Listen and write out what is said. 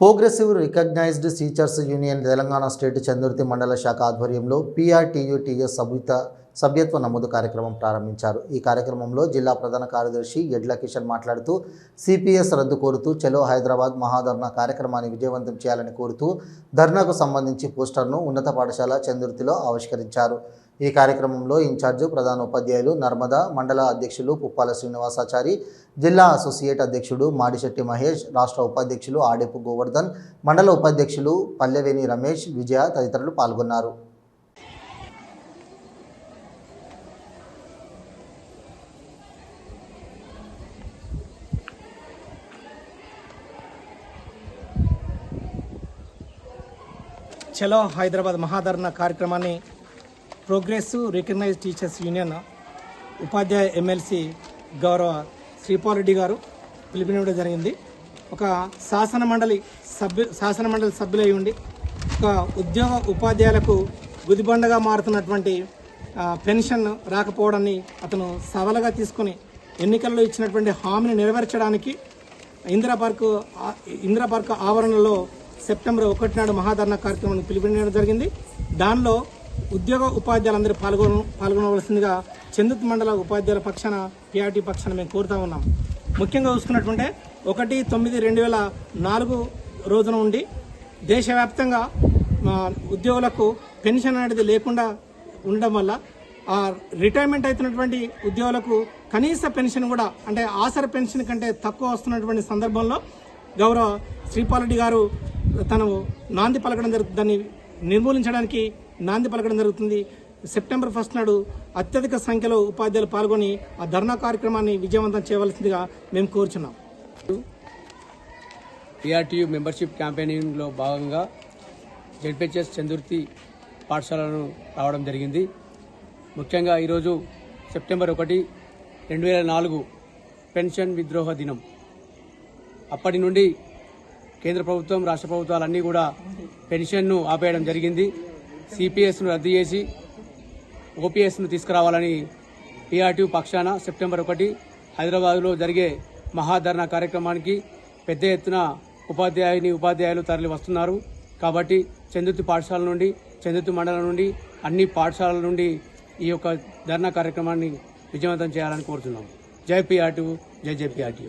Progressive recognised teachers union Telangana state Chandurthi మండల శాఖ ఆధ్వర్యంలో పీఆర్టీయూటీఎస్ సభ్యత సభ్యత్వ నమోదు కార్యక్రమం ప్రారంభించారు. ఈ కార్యక్రమంలో జిల్లా ప్రధాన కార్యదర్శి ఎడ్ల కిషన్ మాట్లాడుతూ సిపిఎస్ రద్దు కోరుతూ చలో హైదరాబాద్ మహాధర్నా కార్యక్రమాన్ని విజయవంతం చేయాలని కోరుతూ ధర్నాకు సంబంధించి పోస్టర్ను ఉన్నత పాఠశాల చందుర్తిలో ఆవిష్కరించారు. ఈ కార్యక్రమంలో ఇన్ఛార్జు ప్రధాన ఉపాధ్యాయులు నర్మదా మండల అధ్యక్షులు పుప్పాల శ్రీనివాసాచారి జిల్లా అసోసియేట్ అధ్యక్షుడు మాడిశెట్టి మహేష్ రాష్ట్ర ఉపాధ్యక్షులు ఆడేపు గోవర్ధన్ మండల ఉపాధ్యక్షులు పల్లెవేని రమేష్ విజయ తదితరులు పాల్గొన్నారు. చలో హైదరాబాద్ మహాధరణ కార్యక్రమాన్ని ప్రోగ్రెసివ్ రికగ్నైజ్ టీచర్స్ యూనియన్ ఉపాధ్యాయ ఎమ్మెల్సీ గౌరవ శ్రీపాల్రెడ్డి గారు పిలుపునివ్వడం జరిగింది. ఒక శాసన మండలి సభ్యు శాసన మండలి సభ్యులై ఉండి ఒక ఉద్యోగ ఉపాధ్యాయులకు గుదిబండగా మారుతున్నటువంటి పెన్షన్ రాకపోవడాన్ని అతను సవాలుగా తీసుకొని ఎన్నికల్లో ఇచ్చినటువంటి హామీని నెరవేర్చడానికి ఇందిరా పార్క్ ఇందిరా పార్క్ ఆవరణలో సెప్టెంబర్ ఒకటి నాడు మహాధరణ కార్యక్రమాన్ని పిలుపునివ్వడం జరిగింది. దానిలో ఉద్యోగ ఉపాధ్యాయులందరూ పాల్గొన పాల్గొనవలసిందిగా చందుత్ మండల ఉపాధ్యాయుల పక్షాన పిఆర్టీ పక్షాన మేము కోరుతా ఉన్నాం. ముఖ్యంగా చూసుకున్నట్టుంటే ఒకటి తొమ్మిది రెండు వేల నాలుగు రోజున ఉండి దేశవ్యాప్తంగా ఉద్యోగులకు పెన్షన్ అనేది లేకుండా ఉండడం వల్ల ఆ రిటైర్మెంట్ అవుతున్నటువంటి ఉద్యోగులకు కనీస పెన్షన్ కూడా అంటే ఆసర పెన్షన్ కంటే తక్కువ వస్తున్నటువంటి సందర్భంలో గౌరవ శ్రీపాలరెడ్డి గారు తను నాంది పలకడం జరుగుతుంది దాన్ని నిర్మూలించడానికి నాంది పలకడం జరుగుతుంది. సెప్టెంబర్ ఫస్ట్ నాడు అత్యధిక సంఖ్యలో ఉపాధ్యాయులు పాల్గొని ఆ ధర్నా కార్యక్రమాన్ని విజయవంతం చేయవలసిందిగా మేము కోరుచున్నాం. టీఆర్టీయూ మెంబర్షిప్ క్యాంపెయినింగ్లో భాగంగా జడ్పిహెచ్ఎస్ చందుర్తి పాఠశాలను రావడం జరిగింది. ముఖ్యంగా ఈరోజు సెప్టెంబర్ ఒకటి రెండు వేల నాలుగు పెన్షన్ విద్రోహ దినం. అప్పటి నుండి కేంద్ర ప్రభుత్వం రాష్ట్ర ప్రభుత్వాలన్నీ కూడా పెన్షన్ను ఆపేయడం జరిగింది. సిపిఎస్ను రద్దు చేసి ఓపీఎస్ను తీసుకురావాలని పీఆర్టీ పక్షాన సెప్టెంబర్ ఒకటి హైదరాబాద్లో జరిగే మహాధరణ కార్యక్రమానికి పెద్ద ఎత్తున ఉపాధ్యాయుని ఉపాధ్యాయులు తరలి వస్తున్నారు. కాబట్టి చందుర్తి పాఠశాల నుండి చందుర్తి మండలం నుండి అన్ని పాఠశాలల నుండి ఈ యొక్క ధర్నా కార్యక్రమాన్ని విజయవంతం చేయాలని కోరుతున్నాం. జై పీఆర్టీ జై జై పీఆర్టీ.